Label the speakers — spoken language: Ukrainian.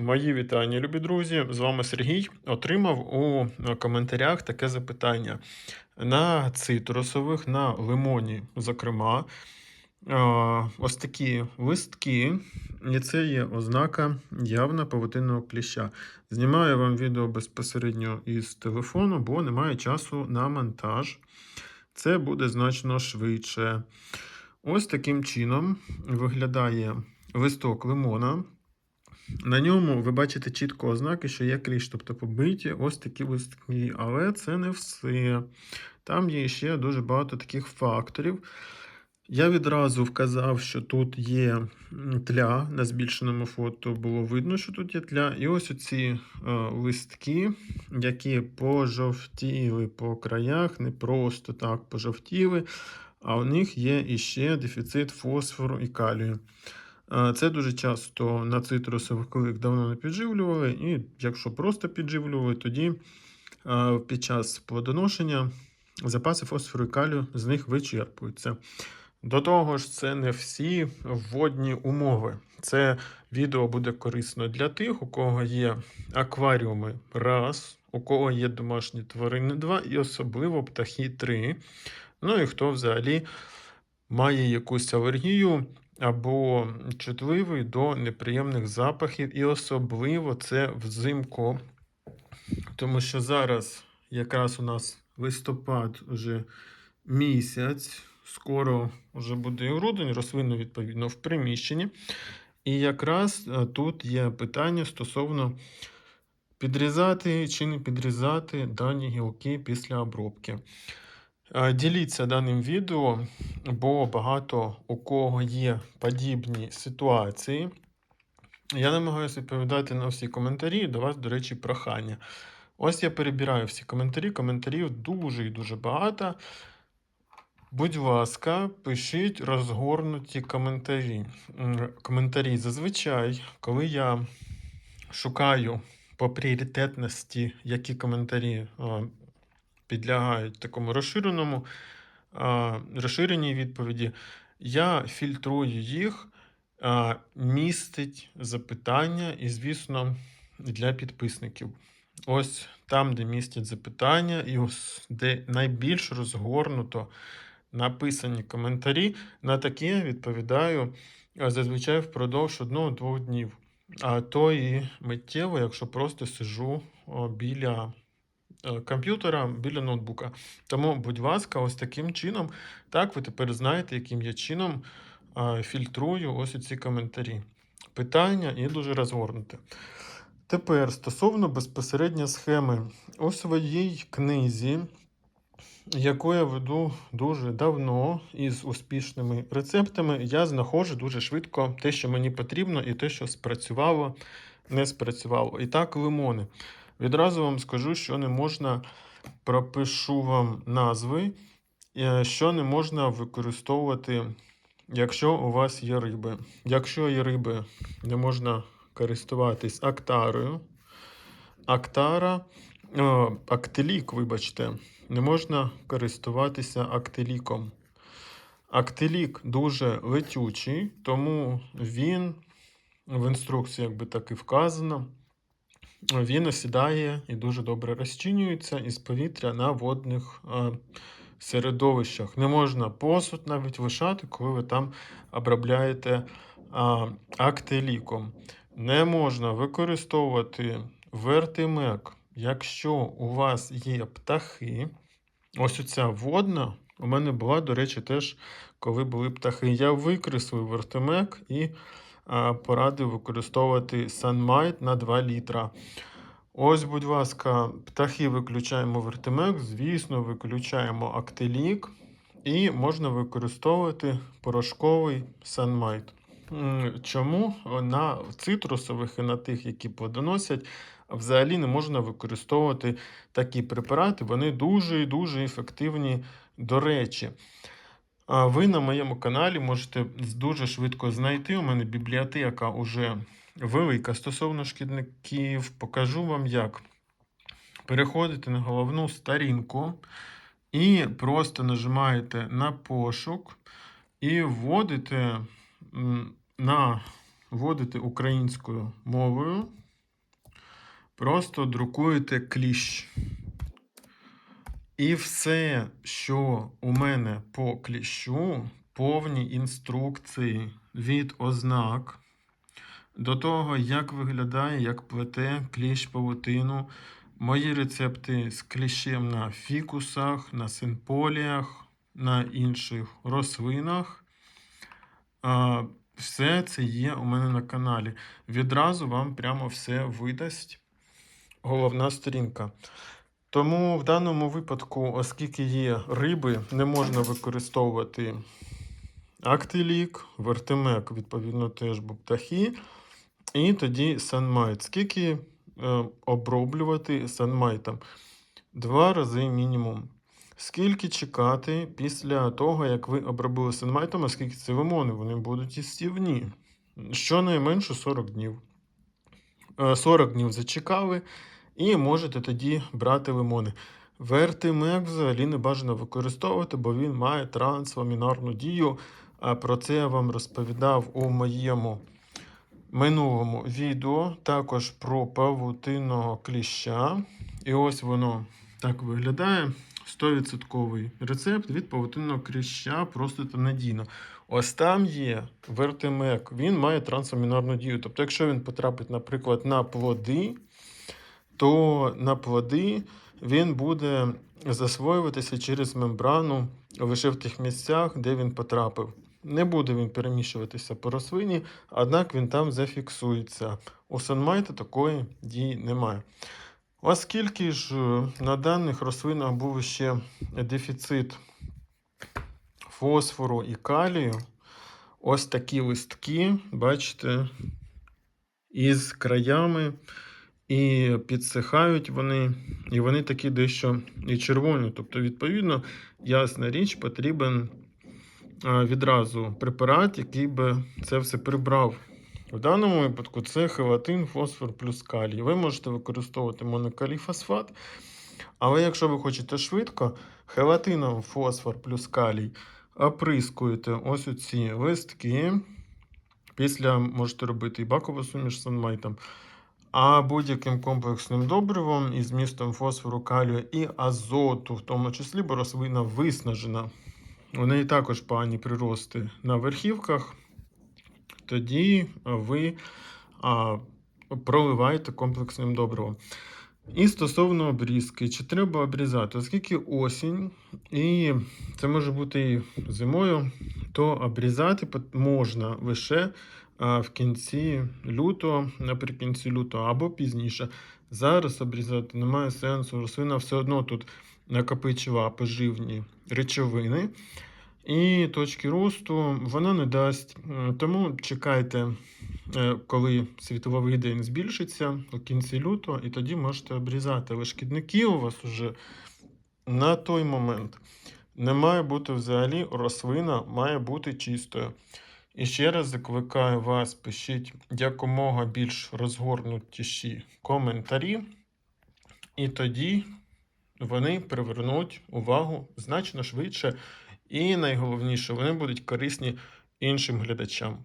Speaker 1: Мої вітання, любі друзі. З вами Сергій. Отримав у коментарях таке запитання. На цитрусових, на лимоні, зокрема, е, ось такі листки, і це є ознака явно павутинного кліща. Знімаю вам відео безпосередньо із телефону, бо немає часу на монтаж. Це буде значно швидше. Ось таким чином виглядає листок лимона. На ньому ви бачите чітко ознаки, що є кліщ, тобто побиті ось такі листки. Але це не все. Там є ще дуже багато таких факторів. Я відразу вказав, що тут є тля. На збільшеному фото було видно, що тут є тля. І ось оці е, листки, які пожовтіли по краях, не просто так пожовтіли, а у них є іще дефіцит фосфору і калію. Е, Це дуже часто на цитрусових, коли їх давно не підживлювали, і якщо просто підживлювали, тоді е, під час плодоношення запаси фосфору і калію з них вичерпуються. До того ж, це не всі водні умови. Це відео буде корисно для тих, у кого є акваріуми раз, у кого є домашні тварини два, і особливо птахи три. Ну і хто взагалі має якусь алергію або чутливий до неприємних запахів, і особливо це взимку. Тому що зараз якраз у нас листопад вже місяць, скоро вже буде і грудень, рослини відповідно в приміщенні. І якраз е, тут є питання стосовно підрізати чи не підрізати дані гілки після обробки. Е, Діліться даним відео, бо багато у кого є подібні ситуації. Я намагаюся відповідати на всі коментарі. До вас, до речі, прохання. Ось я перебираю всі коментарі. Коментарів дуже і дуже багато. Будь ласка, пишіть розгорнуті коментарі. Коментарі зазвичай, коли я шукаю по пріоритетності, які коментарі а, підлягають такому розширеному, розширеній відповіді, я фільтрую їх, містить запитання і, звісно, для підписників. Ось там, де містять запитання, і ось де найбільш розгорнуто написані коментарі, на такі я відповідаю зазвичай впродовж одного-двох днів. А то і миттєво, якщо просто сижу біля комп'ютера, біля ноутбука. Тому, будь ласка, ось таким чином, так ви тепер знаєте, яким я чином фільтрую ось ці коментарі. Питання і дуже розгорнуте. Тепер стосовно безпосередньо схеми. У своїй книзі, яку я веду дуже давно із успішними рецептами, я знаходжу дуже швидко те, що мені потрібно, і те, що спрацювало, не спрацювало. І так, лимони. Відразу вам скажу, що не можна пропишу вам назви, е, що не можна використовувати, якщо у вас є риби. Якщо є риби, не можна користуватись актарою. Актара, о, актилік, вибачте, не можна користуватися актиліком. Актилік дуже летючий, тому він в інструкції, якби так і вказано, він осідає і дуже добре розчинюється із повітря на водних е, середовищах. Не можна посуд навіть лишати, коли ви там обробляєте а, актиліком. Не можна використовувати вертимек, якщо у вас є птахи. Ось оця водна. У мене була, до речі, теж коли були птахи. Я викреслив вертимек і порадив використовувати Sunmite на 2 літра. Ось, будь ласка, птахи виключаємо вертимек, звісно, виключаємо актилік. І можна використовувати порошковий. М, Чому на цитрусових і на тих, які плодоносять, взагалі не можна використовувати такі препарати. Вони дуже і дуже ефективні, до речі. Ви на моєму каналі можете дуже швидко знайти. У мене бібліотека уже велика стосовно шкідників. Покажу вам як. Переходите на головну сторінку і просто нажимаєте на пошук і вводите на вводите українською мовою Просто друкуєте кліщ. І все, що у мене по кліщу, повні інструкції від ознак до того, як виглядає, як плете кліщ павутину, мої рецепти з кліщем на фікусах, на синполіях, на інших рослинах. Все це є у мене на каналі. Відразу вам прямо все видасть головна сторінка. Тому в даному випадку, оскільки є риби, не можна використовувати актилік, вертемек, відповідно, теж бо птахи. І тоді санмайт. Скільки е, оброблювати санмайтом? Два рази мінімум. Скільки чекати після того, як ви обробили санмайтом, оскільки це лимони, вони будуть істівні. Щонайменше 40 днів. Е, 40 днів зачекали, і можете тоді брати лимони. Вертимек взагалі не бажано використовувати, бо він має трансламінарну дію. А про це я вам розповідав у моєму минулому відео. Також про павутинного кліща. І ось воно так виглядає. 100% рецепт від павутинного кліща просто та надійно. Ось там є вертимек, він має трансамінарну дію. Тобто, якщо він потрапить, наприклад, на плоди, то на плоди він буде засвоюватися через мембрану лише в тих місцях, де він потрапив. Не буде він переміщуватися по рослині, однак він там зафіксується. У санмайта такої дії немає. Оскільки ж е, на даних рослинах був ще дефіцит фосфору і калію, ось такі листки, бачите, із краями, і підсихають вони, і вони такі дещо і червоні. Тобто, відповідно, ясна річ, потрібен відразу препарат, який би це все прибрав. В даному випадку це хелатин, фосфор плюс калій. Ви можете використовувати монокаліфосфат, але якщо ви хочете швидко, хелатином фосфор плюс калій оприскуєте ось оці листки. Після можете робити і бакову суміш санмайтом, а будь-яким комплексним добривом із змістом фосфору, калію і азоту, в тому числі, бо рослина виснажена. У неї також погані прирости на верхівках. Тоді ви а, проливаєте комплексним добривом. І стосовно обрізки, чи треба обрізати, оскільки осінь, і це може бути і зимою, то обрізати можна лише в кінці лютого, наприкінці лютого або пізніше. Зараз обрізати немає сенсу. Рослина все одно тут накопичила поживні речовини. І точки росту вона не дасть. Тому чекайте, е, коли світовий день збільшиться у кінці лютого, і тоді можете обрізати. Але шкідники у вас вже на той момент не має бути взагалі, рослина має бути чистою. І ще раз закликаю вас, пишіть якомога більш розгорнутіші коментарі, і тоді вони привернуть увагу значно швидше. І найголовніше, вони будуть корисні іншим глядачам.